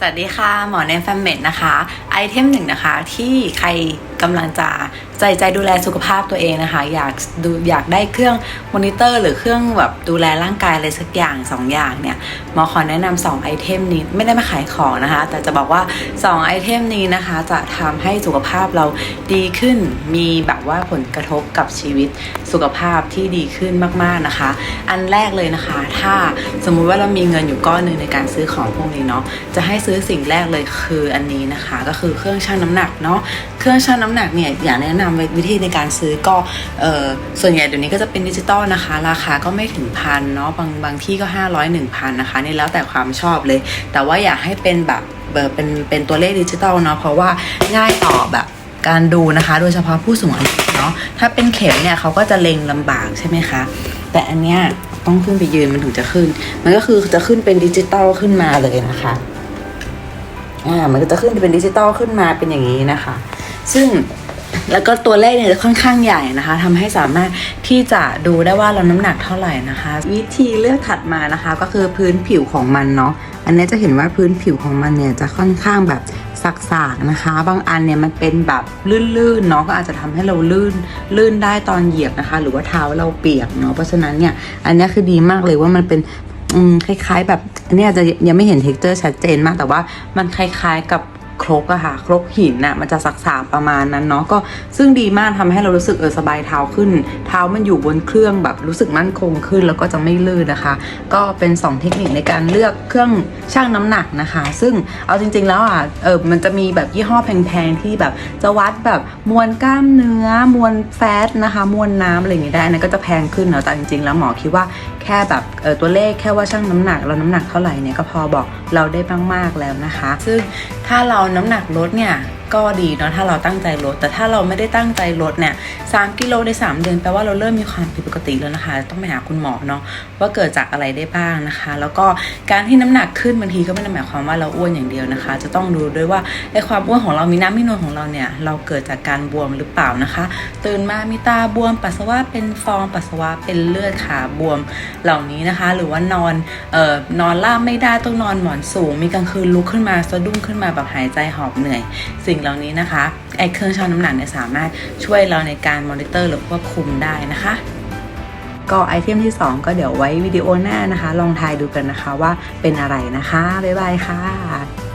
สวัสดีค่ะหมอเนมแฟมเมดนะคะ ไอเทมหนึ่งนะคะ ที่ใครกำลังจะใจใจดูแลสุขภาพตัวเองนะคะ อยากดูอยากได้เครื่องมอนิเตอร์หรือเครื่องแบบดูแลร่างกายอะไรสักอย่าง 2 อย่างเนี่ยหมอขอแนะนำ2ไอเทมนี้ไม่ได้มาขายของนะคะ แต่จะบอกว่า 2 ไอเทมนี้นะคะ จะทำให้สุขภาพเราดีขึ้น มีแบบว่าผลกระทบกับชีวิตสุขภาพที่ดีขึ้นมากๆนะคะ อันแรกเลยนะคะ ถ้าสมมุติว่าเรามีเงินอยู่ก้อนหนึ่งในการซื้อของพวกนี้เนาะจะให้ซื้อสิ่งแรกเลยคืออันนี้นะคะ ก็คือเครื่องชั่งน้ำหนักเนาะเครื่องชั่งน้ำหนักเนี่ยอยากแนะนำวิธีในการซื้อก็เออส่วนใหญ่เดี๋ยวนี้ก็จะเป็นดิจิตอลนะคะ ราคาก็ไม่ถึงพันเนาะบางบางที่ก็ 500 1,000นะคะนี่แล้วแต่ความชอบเลย แต่ว่าอยากให้เป็นแบบเป็นเป็นตัวเลขดิจิตอลเนาะเพราะว่าง่ายต่อแบบการดูนะคะ โดยเฉพาะผู้สูงอายุเนาะถ้าเป็นเข็มเนี่ยเขาก็จะเล็งลำบากใช่ไหมคะ แต่อันเนี้ยต้องขึ้นไปยืนมันถึงจะขึ้น มันก็คือจะขึ้นเป็นดิจิตอลขึ้นมาเลยนะคะ อ่ามันก็จะขึ้นเป็นดิจิตอลขึ้นมาเป็นอย่างนี้นะคะ ซึ่งแล้วก็ตัวเลขเนี่ยจะค่อนข้างใหญ่นะคะทำให้สามารถที่จะดูได้ว่าเราน้ำหนักเท่าไหร่นะคะ วิธีเลือกถัดมานะคะ ก็คือพื้นผิวของมันเนาะอันนี้จะเห็นว่าพื้นผิวของมันเนี่ยจะค่อนข้างแบบสักๆนะคะ บางอันเนี่ยมันเป็นแบบลื่นๆเนาะก็อาจจะทำให้เราลื่นลื่นได้ตอนเหยียบนะคะ หรือว่าเท้าเราเปียกเนาะเพราะฉะนั้นเนี่ยอันนี้คือดีมากเลยว่ามันเป็น อืมคล้าย ๆ แบบอันนี้อาจจะยังไม่เห็นเท็กเจอร์ชัดเจนมากแต่ว่ามันคล้าย ๆกับ ครกอะค่ะ ครกหินน่ะมันจะสักๆประมาณนั้นเนาะก็ซึ่งดีมากทำให้เรารู้สึกเออสบายเท้าขึ้น เท้ามันอยู่บนเครื่องแบบรู้สึกมั่นคงขึ้น แล้วก็จะไม่ลื่นนะคะ ก็เป็น 2 เทคนิคในการเลือกเครื่องชั่งน้ำหนักนะคะ ซึ่งเอาจริง ๆ แล้วอะเออมันจะมีแบบยี่ห้อแพงๆที่แบบจะวัดแบบมวลกล้ามเนื้อมวลแฟตนะคะ มวลน้ำอะไรอย่างงี้ได้นนั้นก็จะแพงขึ้นเนาะแต่จริง ๆ แล้วหมอคิดว่าแค่แบบเออตัวเลขแค่ว่าชั่งน้ำหนักเราน้ำหนักเท่าไหร่เนี่ยก็พอบอก เราได้มากๆแล้วนะคะ ซึ่งถ้าเราน้ำหนักลดเนี่ยก็ดีเนาะถ้าเราตั้งใจลด แต่ถ้าเราไม่ได้ตั้งใจลดเนี่ยสามกิโลใน 3 เดือนแปลว่าเราเริ่มมีความผิดปกติแล้วนะคะ ต้องไปหาคุณหมอเนาะว่าเกิดจากอะไรได้บ้างนะคะ แล้วก็การที่น้ำหนักขึ้นบางทีก็ไม่ได้หมายความว่าเราอ้วนอย่างเดียวนะคะ จะต้องดูด้วยว่าไอ้ความอ้วนของเรามีน้ำมีนวลของเราเนี่ยเราเกิดจากการบวมหรือเปล่านะคะ ตื่นมามีตาบวมปัสสาวะเป็นฟองปัสสาวะเป็นเลือดขาบวมเหล่านี้นะคะ หรือว่านอนเอ่อนอนราบไม่ได้ต้องนอนหมอนสูง มีกลางคืนลุกขึ้นมาสะดุ้งขึ้นมาแบบหายใจหอบเหนื่อย สิ่งเหล่านี้นะคะไอ้เครื่องชั่งน้ำหนักเนี่ยสามารถช่วยเราในการการมอนิเตอร์หรือควบคุมได้นะคะ ก็ไอเทมที่ 2 ก็เดี๋ยวไว้วิดีโอหน้านะคะ ลองทายดูกันนะคะว่าเป็นอะไรนะคะ บ๊ายบายค่ะ